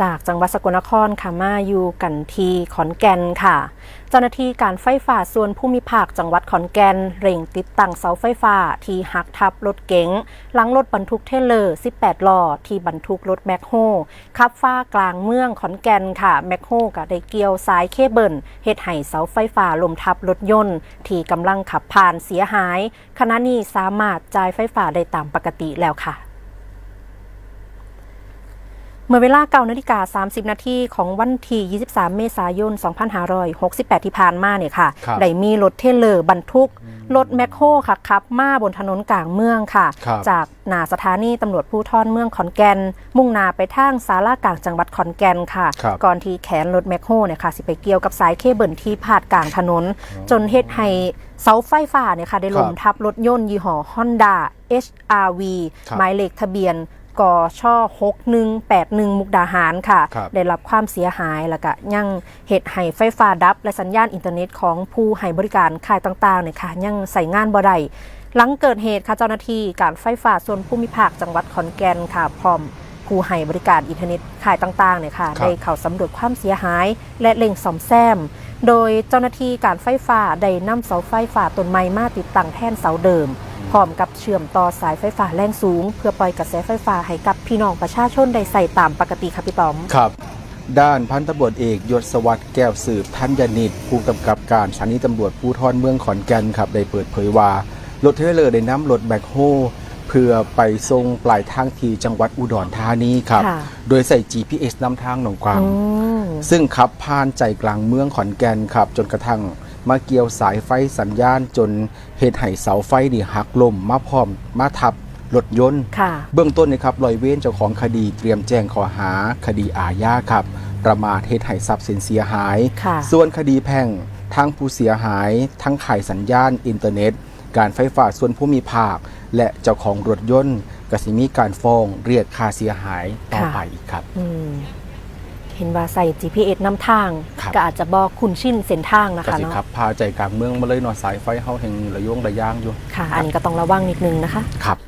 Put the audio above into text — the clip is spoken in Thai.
จากจังหวัดสกลนครค่ะมาอยู่กันที่ขอนแก่นค่ะ เจ้าหน้าที่การไฟฟ้าส่วนภูมิภาคจังหวัดขอนแก่นเร่งติดตั้งเสาไฟฟ้า ที่หักทับรถเก๋งหลังรถบรรทุกเทรลเลอร์ 18 ล้อที่บรรทุกรถแมคโฮขับฟ้ากลางเมืองขอนแก่นค่ะแมคโฮก็ได้เกี่ยวสายเคเบิลเฮ็ดให้เสาไฟฟ้าลมทับรถยนต์ ที่กำลังขับผ่านเสียหายขณะนี้สามารถจ่ายไฟฟ้าได้ตามปกติแล้วค่ะ เมื่อเวลาเก้านาฬิกา 30 นาทีของวันที่ 23 เมษายน 2568 ที่ผ่านมาเนี่ยค่ะครับได้มีรถเทรลเลอร์บรรทุก รถแมคโครค่ะขับ มาบนถนนกลางเมืองค่ะครับจากหนาสถานีตำรวจภูทรเมืองขอนแก่น มุ่งหนาไปทางสารากลางจังหวัดขอนแก่นค่ะครับก่อนที่แขนรถแมคโครเนี่ยค่ะ สิไปเกี่ยวกับสายเคเบิลที่พาดกลางถนน จนเฮ็ดให้เสาไฟฟ้าเนี่ยค่ะได้ล้มทับรถยนต์ยี่ห้อ Honda HRV ครับหมายเลขทะเบียน กช่อ6181มุกดาหารค่ะ ครับได้รับความเสียหายแล้วก็ยังเหตุให้ไฟฟ้าดับ และสัญญาณอินเทอร์เน็ตของผู้ให้บริการค่ายต่างๆเนี่ยค่ะยังใส่งานบ่ได้หลังเกิดเหตุค่ะเจ้าหน้าที่การไฟฟ้าส่วนภูมิภาคจังหวัดขอนแก่นค่ะ พร้อมผู้ให้บริการอินเทอร์เน็ตค่ายต่างๆเนี่ยค่ะครับ ได้เข้าสำรวจความเสียหาย และเร่งซ่อมแซม โดยเจ้าหน้าที่การไฟฟ้าได้นำเสาไฟฟ้าต้นไม้มาติดตั้งแทนเสาเดิมพ ร้อมกับเชื่อมต่อสายไฟฟ้าแรงสูง เพื่อปล่อยกระแสไฟฟ้าให้กับพี่น้องประชาชนได้ใส่ตามปกติค่ะพี่ต๋อมครับ ด้านพันตำรวจเอกยศวัตรแก้วสืบทัญญนิตผู้กำกับการสถานีตำรวจภูธรเมืองขอนแก่นครับได้เปิดเผยว่ารถเทรลเลอร์ได้นำรถแบคโฮเพื่อไปส่งปลายทางที่จังหวัดอุดรธานีครับค่ะโดยใส่ GPS นำทางหนองกวางอืมซึ่งขับผ่านใจกลางเมืองขอนแก่นครับ จนกระทั่ง มาเกี่ยวสายไฟสัญญาณจนเหตุให้เสาไฟนี่หักล่มมาพร้อมมาทับรถยนต์ค่ะเบื้องต้นนะครับลอยเว้นเจ้าของคดีเตรียมแจ้งข้อหาคดีอาญาครับ ประมาทเหตุให้ทรัพย์สินเสียหายค่ะส่วนคดีแพ่งทั้งผู้เสียหาย ทั้งขายสัญญาณอินเทอร์เน็ต การไฟฟ้าส่วนภูมิภาค และเจ้าของรถยนต์กสิมีการฟ้องเรียกค่าเสียหายต่อค่ะไปอีกครับอืม เห็นว่าใส่ GPS นำทาง ครับ ก็อาจจะบอกคุณชินเส้นทางนะกคะสิเนาะครับพาใจกลางเมืองมาเลยหนอนสายไฟเฮาแห่งระยงระย่างอยู่ ค่ะ อันนี้ก็ต้องระวังนิดนึงนะคะ ครับ